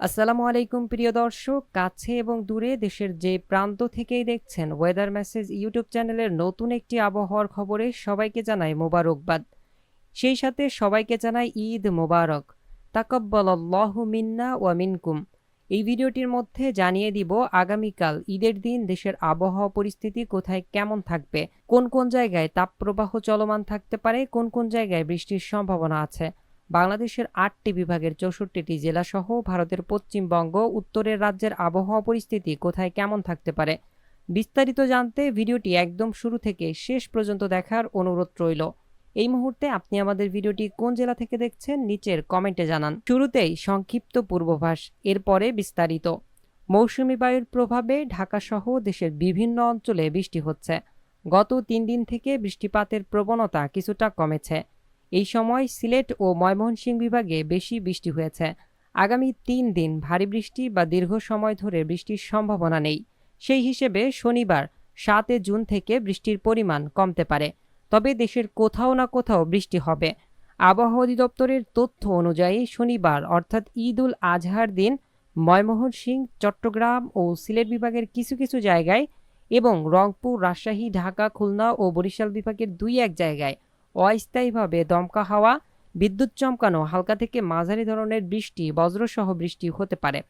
আসসালামু আলাইকুম, প্রিয় দর্শক। কাছে এবং দূরে দেশের যে প্রান্ত থেকেই দেখছেন ওয়েদার মেসেজ ইউটিউব চ্যানেলের নতুন একটি আবহাওয়ার খবরে সবাইকে জানাই মোবারকবাদ। সেই সাথে সবাইকে জানাই ঈদ মোবারক। তাকব্বালাল্লাহু মিন্না ওয়া মিনকুম। এই ভিডিওটির মধ্যে জানিয়ে দিব আগামীকাল ঈদের দিন দেশের আবহাওয়া পরিস্থিতি কোথায় কেমন থাকবে, কোন কোন জায়গায় তাপপ্রবাহ চলমান থাকতে পারে, কোন কোন জায়গায় বৃষ্টির সম্ভাবনা আছে। বাংলাদেশের আটটি বিভাগের চৌষট্টিটি জেলাসহ ভারতের পশ্চিমবঙ্গ, উত্তরের রাজ্যের আবহাওয়া পরিস্থিতি কোথায় কেমন থাকতে পারে? বিস্তারিত জানতে ভিডিওটি একদম শুরু থেকে শেষ পর্যন্ত দেখার অনুরোধ রইল। এই মুহূর্তে আপনি আমাদের ভিডিওটি কোন জেলা থেকে দেখছেন নিচের কমেন্টে জানান। শুরুতেই সংক্ষিপ্ত পূর্বাভাস, এরপরে বিস্তারিত। মৌসুমি বায়ুর প্রভাবে ঢাকাসহ দেশের বিভিন্ন অঞ্চলে বৃষ্টি হচ্ছে। গত তিন দিন থেকে বৃষ্টিপাতের প্রবণতা কিছুটা কমেছে। এই সময় সিলেট ও ময়মনসিংহ বিভাগে বেশি বৃষ্টি হয়েছে। আগামী তিন দিন ভারী বৃষ্টি বা দীর্ঘ সময় ধরে বৃষ্টির সম্ভাবনা নেই। সেই হিসেবে শনিবার সাতে জুন থেকে বৃষ্টির পরিমাণ কমতে পারে। তবে দেশের কোথাও না কোথাও বৃষ্টি হবে। আবহাওয়া অধিদপ্তরের তথ্য অনুযায়ী শনিবার, অর্থাৎ ঈদ উল আজহার দিন, ময়মনসিংহ, চট্টগ্রাম ও সিলেট বিভাগের কিছু কিছু জায়গায় এবং রংপুর, রাজশাহী, ঢাকা, খুলনা ও বরিশাল বিভাগের দুই এক জায়গায় অস্থায়ীভাবে দমকা হাওয়া, বিদ্যুৎ চমকানো, হালকা থেকে মাঝারি ধরনের বৃষ্টি, বজ্রসহ বৃষ্টি হতে পারে।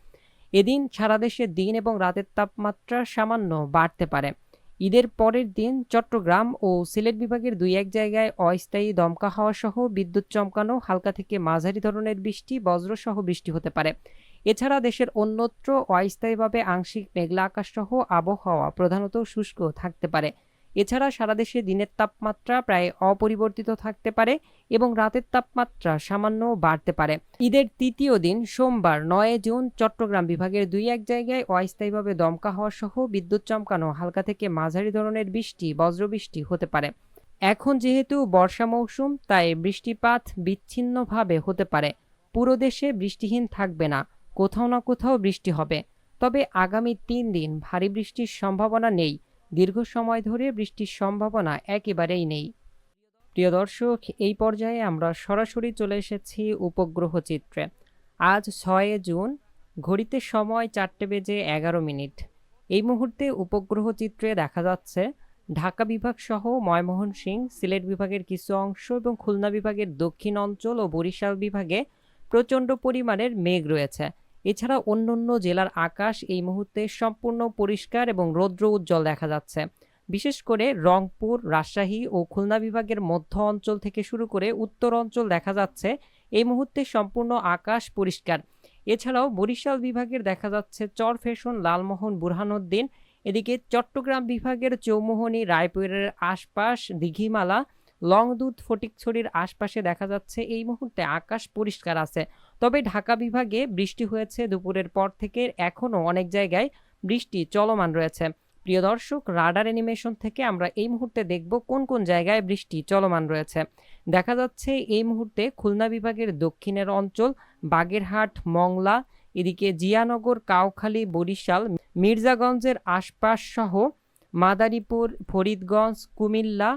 এদিন সারা দেশে দিন এবং রাতের তাপমাত্রা সামান্য বাড়তে পারে। ঈদের পরের দিন চট্টগ্রাম ও সিলেট বিভাগের দুই এক জায়গায় অস্থায়ী দমকা হাওয়া সহ বিদ্যুৎ চমকানো, হালকা থেকে মাঝারি ধরনের বৃষ্টি, বজ্রসহ বৃষ্টি হতে পারে। এছাড়া দেশের অন্যত্র অস্থায়ীভাবে আংশিক মেঘলা আকাশ সহ আবহাওয়া প্রধানত শুষ্ক থাকতে পারে। এছাড়া সারা দেশে দিনের তাপমাত্রা প্রায় অপরিবর্তিত থাকতে পারে এবং রাতের তাপমাত্রা সামান্য বাড়তে পারে। ঈদের তৃতীয় দিন, সোমবার, নয় জুন, চট্টগ্রাম বিভাগের দুই এক জায়গায় অস্থায়ীভাবে দমকা হওয়া সহ বিদ্যুৎ চমকানো হালকা থেকে মাঝারি ধরনের বৃষ্টি, বজ্রবৃষ্টি হতে পারে। এখন যেহেতু বর্ষা মৌসুম, তাই বৃষ্টিপাত বিচ্ছিন্নভাবে হতে পারে। পুরো দেশে বৃষ্টিহীন থাকবে না, কোথাও না কোথাও বৃষ্টি হবে। তবে আগামী তিন দিন ভারী বৃষ্টির সম্ভাবনা নেই। দীর্ঘ সময় ধরে বৃষ্টির সম্ভাবনা একেবারেই নেই। প্রিয় দর্শক, এই পর্যায়ে আমরা সরাসরি চলে এসেছি উপগ্রহ চিত্রে। আজ ছয় জুন, ঘড়িতে সময় চারটে বেজে এগারো মিনিট। এই মুহূর্তে উপগ্রহ চিত্রে দেখা যাচ্ছে, ঢাকা বিভাগ সহ ময়মোহন সিং সিলেট বিভাগের কিছু অংশ এবং খুলনা বিভাগের দক্ষিণ অঞ্চল ও বরিশাল বিভাগে প্রচণ্ড পরিমাণের মেঘ রয়েছে। এছাড়া অন্যান্য জেলার আকাশ এই মুহূর্তে সম্পূর্ণ পরিষ্কার এবং রৌদ্র উজ্জ্বল দেখা যাচ্ছে। বিশেষ করে রংপুর, রাজশাহী ও খুলনা বিভাগের মধ্য অঞ্চল থেকে শুরু করে উত্তর অঞ্চল দেখা যাচ্ছে। এই মুহূর্তে সম্পূর্ণ আকাশ পরিষ্কার। এছাড়াও বরিশাল বিভাগের দেখা যাচ্ছে চর ফ্যাশন লালমোহন, বুরহানুদ্দিন। এদিকে চট্টগ্রাম বিভাগের চৌমোহনী, রায়পুরের আশপাশ, দিঘিমালা লংদুধ ফটিকছড়ির আশপাশে দেখা যাচ্ছে এই মুহূর্তে আকাশ পরিষ্কার আছে। তবে ঢাকা বিভাগে বৃষ্টি হয়েছে দুপুরের পর থেকে। এখনও অনেক জায়গায় বৃষ্টি চলমান রয়েছে। প্রিয় দর্শক, রাডার অ্যানিমেশন থেকে আমরা এই মুহূর্তে দেখব কোন কোন জায়গায় বৃষ্টি চলমান রয়েছে। দেখা যাচ্ছে এই মুহূর্তে খুলনা বিভাগের দক্ষিণের অঞ্চল, বাগেরহাট, মংলা, এদিকে জিয়ানগর, কাউখালী, বরিশাল, মির্জাগঞ্জের আশপাশ সহ মাদারীপুর, ফরিদগঞ্জ, কুমিল্লা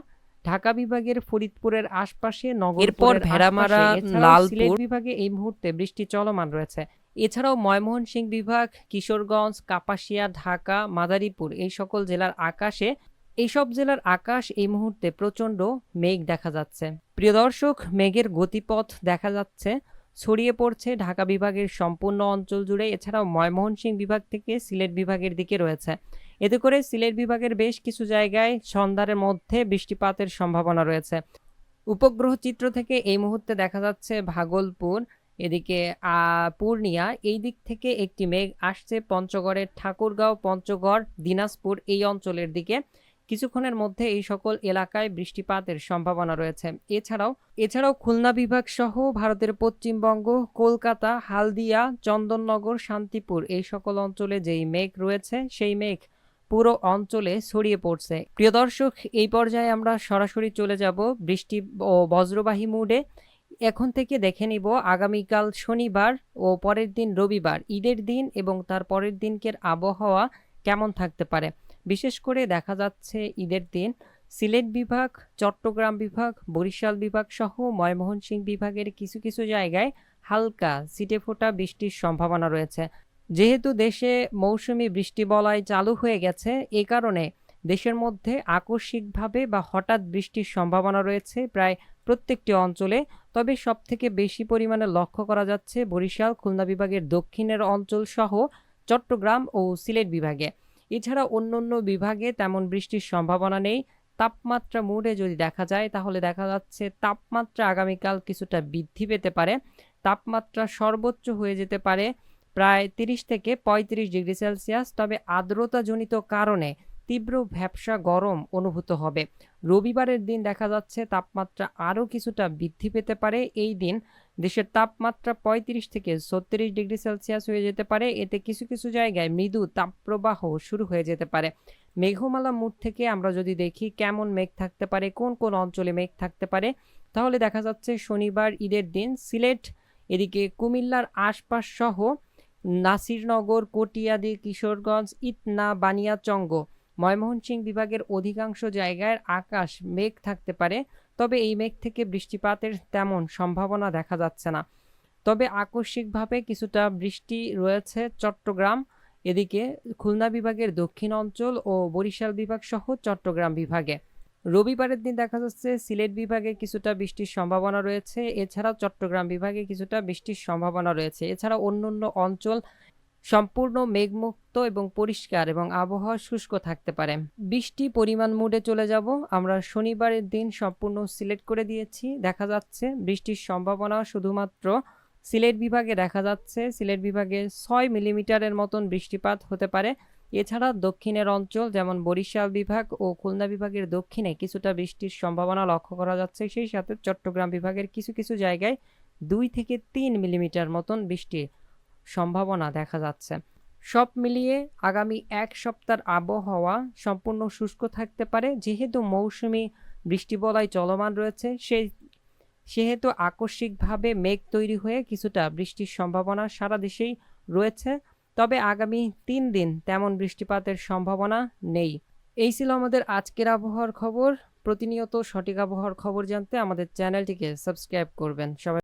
ঢাকা বিভাগের ফরিদপুরের আশপাশে নগর এরপর ভেড়ামারা, লালপুর, বিভাগে এই মুহূর্তে বৃষ্টি চলমান রয়েছে। এছাড়াও ময়মনসিংহ বিভাগ কিশোরগঞ্জ কাপাসিয়া ঢাকা মাদারীপুর এই সকল জেলার আকাশে এইসব জেলার আকাশ এই মুহূর্তে প্রচণ্ড মেঘ দেখা যাচ্ছে। প্রিয় দর্শক মেঘের গতিপথ দেখা যাচ্ছে। ছড়িয়ে পড়ছে ঢাকা বিভাগের সম্পূর্ণ অঞ্চল জুড়ে। এছাড়াও ময়মনসিংহ বিভাগ থেকে সিলেট বিভাগের দিকে রয়েছে। এতে করে সিলেট বিভাগের বেশ কিছু জায়গায় সন্ধ্যার মধ্যে বৃষ্টিপাতের সম্ভাবনা রয়েছে। উপগ্রহ চিত্র থেকে এই মুহূর্তে দেখা যাচ্ছে ভাগলপুর, এদিকে পূর্ণিয়া, এই দিক থেকে একটি মেঘ আসছে পঞ্চগড়ের ঠাকুরগাঁও, পঞ্চগড়, দিনাজপুর এই অঞ্চলের দিকে। কিছুক্ষণের মধ্যে এই সকল এলাকায় বৃষ্টিপাতের সম্ভাবনা রয়েছে। এছাড়াও এছাড়াও খুলনা বিভাগ সহ ভারতের পশ্চিমবঙ্গ, কলকাতা, হালদিয়া, চন্দননগর, শান্তিপুর এই সকল অঞ্চলে যেই মেঘ রয়েছে, সেই মেঘ পুরো অঞ্চলে ছড়িয়ে পড়ছে। প্রিয় দর্শক, এই পর্যায়ে আমরা সরাসরি চলে যাব বৃষ্টি ও বজ্রবাহী মুডে। এখন থেকে দেখে নিব আগামীকাল শনিবার ও পরের দিন রবিবার, ঈদের দিন এবং তার পরের দিনকের আবহাওয়া কেমন থাকতে পারে। বিশেষ করে দেখা যাচ্ছে ঈদের দিন সিলেট বিভাগ, চট্টগ্রাম বিভাগ, বরিশাল বিভাগ সহ ময়মনসিংহ বিভাগের কিছু কিছু জায়গায় হালকা ছিটে ফোটা বৃষ্টির সম্ভাবনা রয়েছে। যেহেতু দেশে মৌসুমি বৃষ্টি বলয় চালু হয়ে গেছে, এ কারণে দেশের মধ্যে আকস্মিকভাবে বা হঠাৎ বৃষ্টির সম্ভাবনা রয়েছে প্রায় প্রত্যেকটি অঞ্চলে। তবে সবথেকে বেশি পরিমাণে লক্ষ্য করা যাচ্ছে বরিশাল, খুলনা বিভাগের দক্ষিণের অঞ্চল সহ চট্টগ্রাম ও সিলেট বিভাগে। এছাড়া অন্যান্য বিভাগে তেমন বৃষ্টির সম্ভাবনা নেই। তাপমাত্রা মুডে যদি দেখা যায়, তাহলে দেখা যাচ্ছে তাপমাত্রা আগামীকাল কিছুটা বৃদ্ধি পেতে পারে। তাপমাত্রা সর্বোচ্চ হয়ে যেতে পারে প্রায় তিরিশ থেকে পঁয়ত্রিশ ডিগ্রি সেলসিয়াস, তবে আর্দ্রতাজনিত কারণে তীব্র ভ্যাপসা গরম অনুভূত হবে। রবিবারের দিন দেখা যাচ্ছে তাপমাত্রা আরও কিছুটা বৃদ্ধি পেতে পারে। এই দিন দেশের তাপমাত্রা পঁয়ত্রিশ থেকে ছত্রিশ ডিগ্রি সেলসিয়াস হয়ে যেতে পারে। এতে কিছু কিছু জায়গায় মৃদু তাপপ্রবাহ শুরু হয়ে যেতে পারে। মেঘমালা মুড থেকে আমরা যদি দেখি, কেমন মেঘ থাকতে পারে, কোন কোন অঞ্চলে মেঘ থাকতে পারে, তাহলে দেখা যাচ্ছে শনিবার ঈদের দিন সিলেট, এদিকে কুমিল্লার আশপাশ সহ নাসিরনগর, কটিয়াদি, কিশোরগঞ্জ, ইতনা, বানিয়াচঙ্গ। ময়মনসিংহ বিভাগের অধিকাংশ জায়গায় আকাশ মেঘ থাকতে পারে, তবে এই মেঘ থেকে বৃষ্টিপাতের তেমন সম্ভাবনা দেখা যাচ্ছে না। তবে আকস্মিকভাবে কিছুটা বৃষ্টি রয়েছে চট্টগ্রাম। এদিকে খুলনা বিভাগের দক্ষিণ অঞ্চল ও বরিশাল বিভাগ সহ চট্টগ্রাম বিভাগে। রবিবারের দিন দেখা যাচ্ছে সিলেট বিভাগে কিছুটা বৃষ্টির সম্ভাবনা রয়েছে। এছাড়াও চট্টগ্রাম বিভাগে কিছুটা বৃষ্টির সম্ভাবনা রয়েছে। এছাড়া অন্য অন্য অঞ্চল সম্পূর্ণ মেঘমুক্ত এবং পরিষ্কার এবং আবহাওয়া শুষ্ক থাকতে পারে। বৃষ্টি পরিমাণ মুডে চলে যাব। আমরা শনিবারের দিন সম্পূর্ণ সিলেক্ট করে দিয়েছি। দেখা যাচ্ছে বৃষ্টির সম্ভাবনা শুধুমাত্র সিলেট বিভাগে দেখা যাচ্ছে, সিলেট বিভাগে ছয় মিলিমিটারের মতন বৃষ্টিপাত হতে পারে। এছাড়া দক্ষিণের অঞ্চল, যেমন বরিশাল বিভাগ ও খুলনা বিভাগের দক্ষিণে কিছুটা বৃষ্টির সম্ভাবনা লক্ষ্য করা যাচ্ছে। সেই সাথে চট্টগ্রাম বিভাগের কিছু কিছু জায়গায় দুই থেকে তিন মিলিমিটার মতন বৃষ্টির সম্ভাবনা দেখা যাচ্ছে। সব মিলিয়ে আগামী এক সপ্তাহের আবহাওয়া সম্পূর্ণ শুষ্ক থাকতে পারে। যেহেতু মৌসুমি বৃষ্টিবলয় চলমান রয়েছে, সেই সেহেতু আকস্মিকভাবে মেঘ তৈরি হয়ে কিছুটা বৃষ্টির সম্ভাবনা সারা দেশেই রয়েছে, তবে আগামী তিন দিন তেমন বৃষ্টিপাতের সম্ভাবনা নেই। এই ছিল আমাদের আজকের আবহাওয়ার খবর। প্রতিনিয়ত সঠিক আবহাওয়ার খবর জানতে আমাদের চ্যানেলটিকে সাবস্ক্রাইব করবেন। সবাই